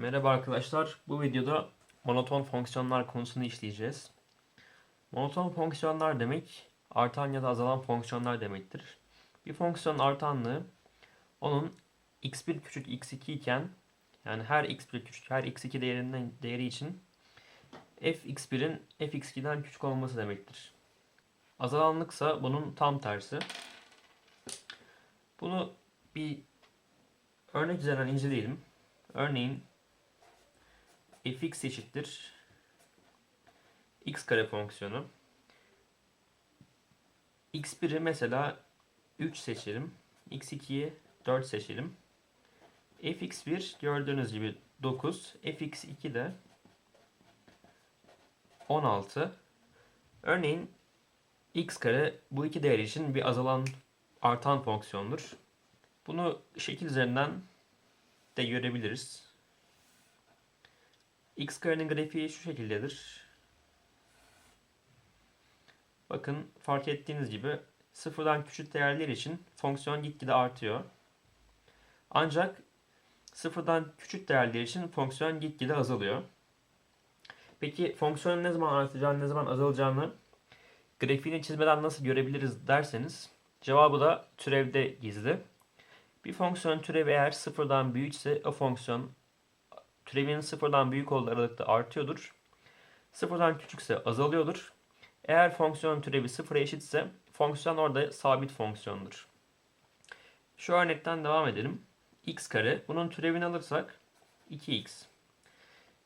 Merhaba arkadaşlar. Bu videoda monoton fonksiyonlar konusunu işleyeceğiz. Monoton fonksiyonlar demek artan ya da azalan fonksiyonlar demektir. Bir fonksiyonun artanlığı onun x1 küçük x2 iken yani her x1 küçük her x2 değerinden değeri için fx1'in fx2'den küçük olması demektir. Azalanlıksa bunun tam tersi. Bunu bir örnek üzerinden inceleyelim. Örneğin fx eşittir x kare fonksiyonu. x1'i mesela 3 seçelim. x2'yi 4 seçelim. fx1 gördüğünüz gibi 9. fx2 de 16. Örneğin x kare bu iki değer için bir azalan artan fonksiyondur. Bunu şekil üzerinden de görebiliriz. X karenin grafiği şu şekildedir. Bakın fark ettiğiniz gibi sıfırdan küçük değerler için fonksiyon gitgide artıyor. Ancak sıfırdan küçük değerler için fonksiyon gitgide azalıyor. Peki fonksiyonun ne zaman artacağını, ne zaman azalacağını grafiğini çizmeden nasıl görebiliriz derseniz cevabı da türevde gizli. Bir fonksiyon türevi eğer sıfırdan büyükse o fonksiyon türevinin sıfırdan büyük olduğu aralıkta artıyordur. Sıfırdan küçükse azalıyordur. Eğer fonksiyon türevi sıfıra eşitse fonksiyon orada sabit fonksiyondur. Şu örnekten devam edelim. x kare. Bunun türevini alırsak 2x.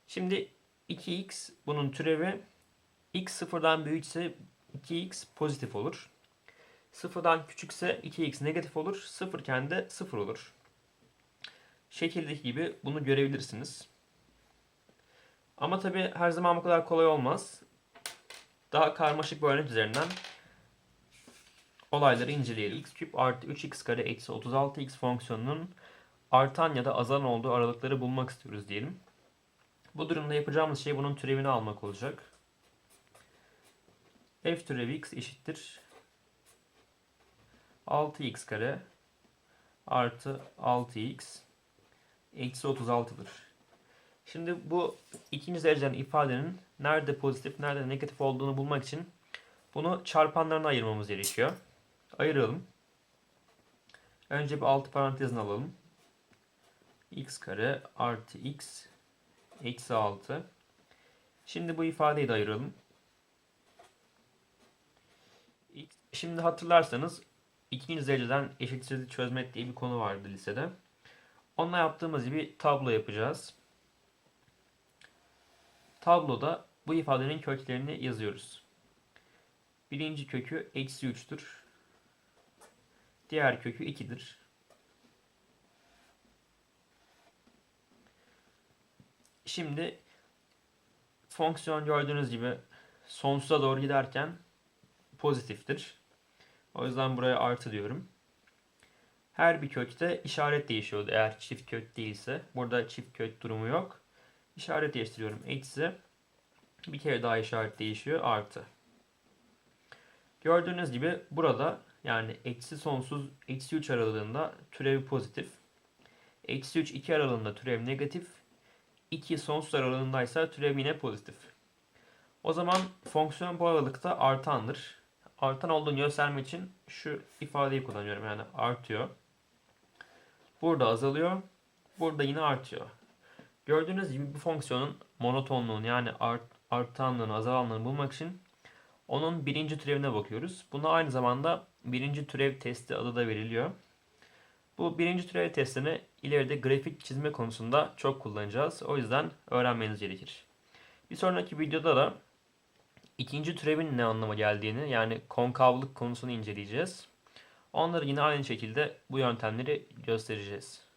Şimdi 2x bunun türevi x sıfırdan büyükse 2x pozitif olur. Sıfırdan küçükse 2x negatif olur. Sıfırken de sıfır olur. Şekildeki gibi bunu görebilirsiniz. Ama tabi her zaman bu kadar kolay olmaz. Daha karmaşık bir örnek üzerinden olayları inceleyelim. x küp artı 3x kare eksi 36x fonksiyonunun artan ya da azalan olduğu aralıkları bulmak istiyoruz diyelim. Bu durumda yapacağımız şey bunun türevini almak olacak. f türevi x eşittir 6x kare artı 6x eksi 36'dır. Şimdi bu ikinci dereceden ifadenin nerede pozitif, nerede negatif olduğunu bulmak için bunu çarpanlarına ayırmamız gerekiyor. Ayıralım. Önce bir altı parantezini alalım. x kare artı x eksi 6. Şimdi bu ifadeyi de ayıralım. Şimdi hatırlarsanız ikinci dereceden eşitsizlik çözmek diye bir konu vardı lisede. Onunla yaptığımız gibi tablo yapacağız. Tabloda bu ifadenin köklerini yazıyoruz. Birinci kökü eksi 3'tür. Diğer kökü 2'dir. Şimdi fonksiyon gördüğünüz gibi sonsuza doğru giderken pozitiftir. O yüzden buraya artı diyorum. Her bir kökte işaret değişiyordu eğer çift kök değilse. Burada çift kök durumu yok. İşaret değiştiriyorum. Eksi. Bir kere daha işaret değişiyor. Artı. Gördüğünüz gibi burada yani eksi sonsuz eksi 3 aralığında türev pozitif. Eksi 3 2 aralığında türev negatif. 2 sonsuz aralığındaysa türev yine pozitif. O zaman fonksiyon bu aralıkta artandır. Artan olduğunu göstermek için şu ifadeyi kullanıyorum. Yani artıyor. Burada azalıyor. Burada yine artıyor. Gördüğünüz gibi bu fonksiyonun monotonluğunu yani art, artanlığını, azalanlığını bulmak için onun birinci türevine bakıyoruz. Buna aynı zamanda birinci türev testi adı da veriliyor. Bu birinci türev testini ileride grafik çizme konusunda çok kullanacağız. O yüzden öğrenmeniz gerekir. Bir sonraki videoda da ikinci türevin ne anlama geldiğini yani konkavlık konusunu inceleyeceğiz. Onları yine aynı şekilde bu yöntemleri göstereceğiz.